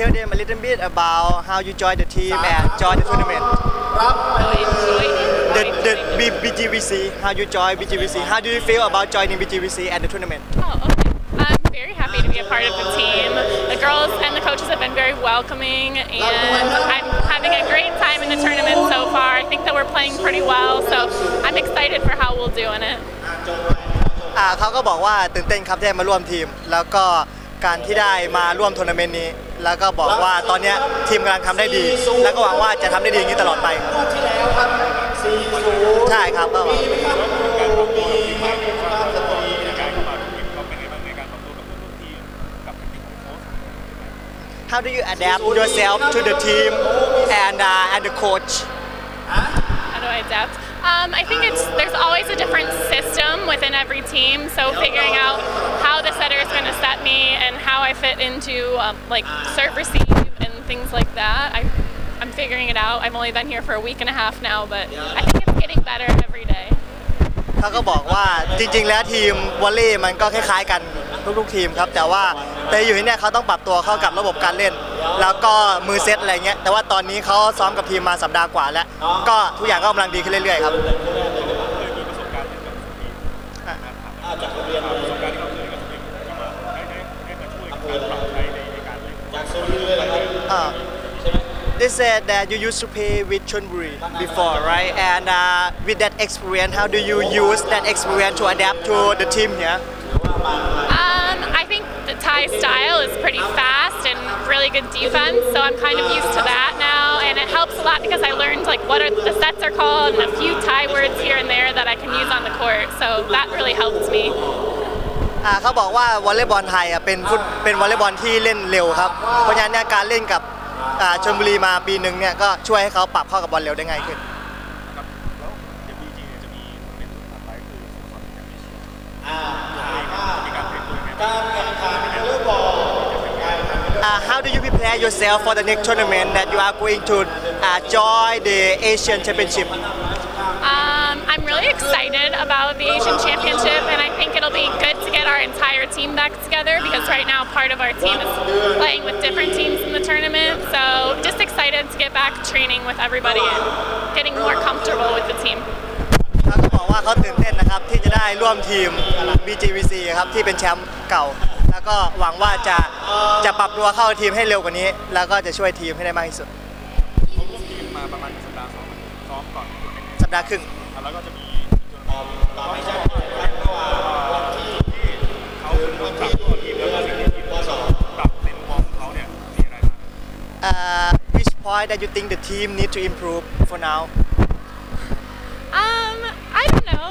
tell them a little bit about how you join the team and join the tournament? The, the B- BGVC, how you join BGVC? How do you feel about joining BGVC and the tournament? Oh, okay. I'm very happy to be a part of the team. The girls and the coaches have been very welcoming, and I'm having a great time in the tournament so far. I think that we're playing pretty well, so I'm excited for how we'll do in it. อ่าเขาก็บอกว่าตื่นเต้นครับที่ได้มาร่วมทีม แล้วก็การที่ได้มาร่วมทัวร์นาเมนต์นี้ แล้วก็บอกว่าตอนเนี้ยทีมกำลังทำได้ดี แล้วก็หวังว่าจะทำได้ดีอย่างนี้ตลอดไปใช่ครับก็ How do you adapt yourself to the team and uh, and the coach? How do I adapt? Um, I think it's there's always a different system within every team. So figuring out how the setter is going to set me and how I fit into um, like serve receive and things like that. I I'm figuring it out. I've only been here for a week and a half now, but I think it's getting better every day. เขาก็บอกว่าจริง ๆ แล้วทีมวอลเลย์มันก็คล้าย ๆ กันทุกๆทีมครับ แต่ว่าแต่อยู่ที่เนี่ยเขาต้องปรับตัวเข้ากับระบบการเล่น แล้วก็มือเซตอะไรเงี้ยแต่ว่าตอนนี้เขาซ้อมกับทีมมาสัปดาห์กว่าแล้ว ก็ทุกอย่างก็กำลังดีขึ้นเรื่อยๆครับ Uh, they said that you used to play with Chonburi before, right? And uh, with that experience, how do you use that experience to adapt to the team here? Um, I think the Thai style is pretty fast and really good defense, so I'm kind of used to that now, and it helps a lot because I learned like what are the sets are called and a few Thai words here and there that I can use on the court, so that really helps me. อ่าเขาบอกว่าวอลเลย์บอลไทยอ่ะเป็นฟุตเป็นวอลเลย์บอลที่เล่นเร็วครับ เพราะฉะนั้นเนี่ยการเล่นกับอ่าชลบุรีมาปีหนึ่งเนี่ยก็ช่วยให้เขาปรับเข้ากับบอลเร็วได้ง่ายขึ้น Uh, how do you prepare yourself for the next tournament that you are going to uh, join the Asian Championship? Um, I'm really excited about the Asian Championship, and I think it'll be good to get our entire team back together because right now part of our team is playing with different teams in the tournament. So just excited to get back training with everybody and getting more comfortable with the team. เขาก็บอกว่าเขาตื่นเต้นนะครับที่จะได้ร่วมทีม BGVC ครับที่เป็นแชมป์เก่า แล้วก็หวังว่าจะ จะปรับตัวเข้าทีมให้เร็วกว่านี้ แล้วก็จะช่วยทีมให้ได้มากที่สุดมาประมาณสัปดาห์สองซ้อมก่อนสัปดาห์ครึ่งแล้วก็จะมีเขาเป็นคนปรับตัวทีมแล้วก็สิ่งที่ทีมปรับในมุมมองของเขาเนี่ยมีอะไรบ้าง uh, which point that you think the team need to improve for now Um, I don't know.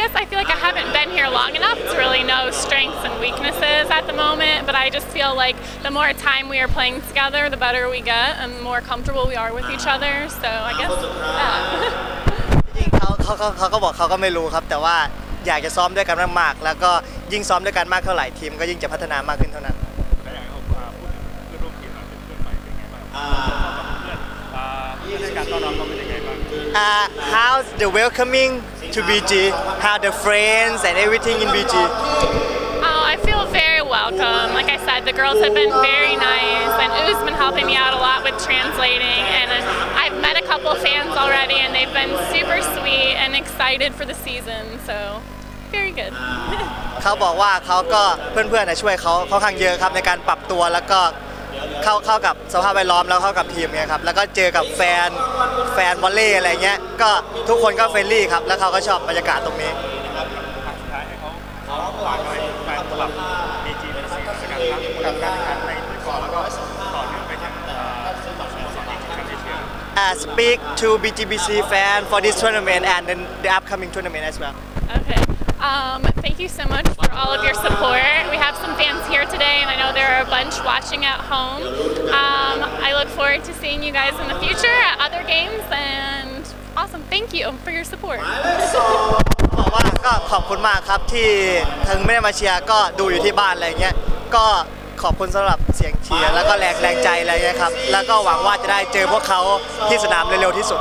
I guess I feel like I haven't been here long enough to really know strengths and weaknesses at the moment, but I just feel like the more time we are playing together, the better we get and the more comfortable we are with each other. So I guess yeah. จริงๆเขาเขาเขาเขาก็บอกเขาก็ไม่รู้ครับ แต่ว่าอยากจะซ้อมด้วยกันมากๆ แล้วก็ยิ่งซ้อมด้วยกันมากเท่าไหร่ทีมก็ยิ่งจะพัฒนามากขึ้นเท่านั้น และอยากให้เขาอ่าพูดถึงเพื่อนร่วมทีมหน่อยเป็นเพื่อนใหม่เป็นไงบ้างเพื่อนอ่าเพื่อนให้การต้อนรับเขาเป็นยังไงบ้าง uh, how's the welcoming to BG how the friends and everything in BG Oh, I feel very welcome. Like I said, the girls have been very nice, and Oo's been helping me out a lot with translating. And I've met a couple fans already, and they've been super sweet and excited for the season. So, very good. เขาบอกว่าเขาก็เพื่อนๆน่ะช่วยเขาค่อนข้างเยอะครับในการปรับตัวแล้วก็ เข้าเข้ากับสภาพแวดล้อมแล้วเข้ากับทีมเนี่ยครับแล้วก็เจอกับแฟนแฟนวอลเล่อะไรเงี้ยก็ทุกคนก็เฟรนลี่ครับแล้วเขาก็ชอบบรรยากาศตรงนี้อ่า speak to BGBC fan for this tournament and then the upcoming tournament as well Okay. Um, thank you so much for all of your support. We have some a bunch watching at home. Um, I look forward to seeing you guys in the future at other games, and awesome. Thank you for your support. บอกว่าก็ขอบคุณมากครับที่ถึงไม่ได้มาเชียร์ก็ดูอยู่ที่บ้านอะไรเงี้ยก็ขอบคุณสำหรับเสียงเชียร์แล้วก็แรงแรงใจอะไรเงี้ยครับแล้วก็หวังว่าจะได้เจอพวกเขาที่สนามเร็วๆที่สุด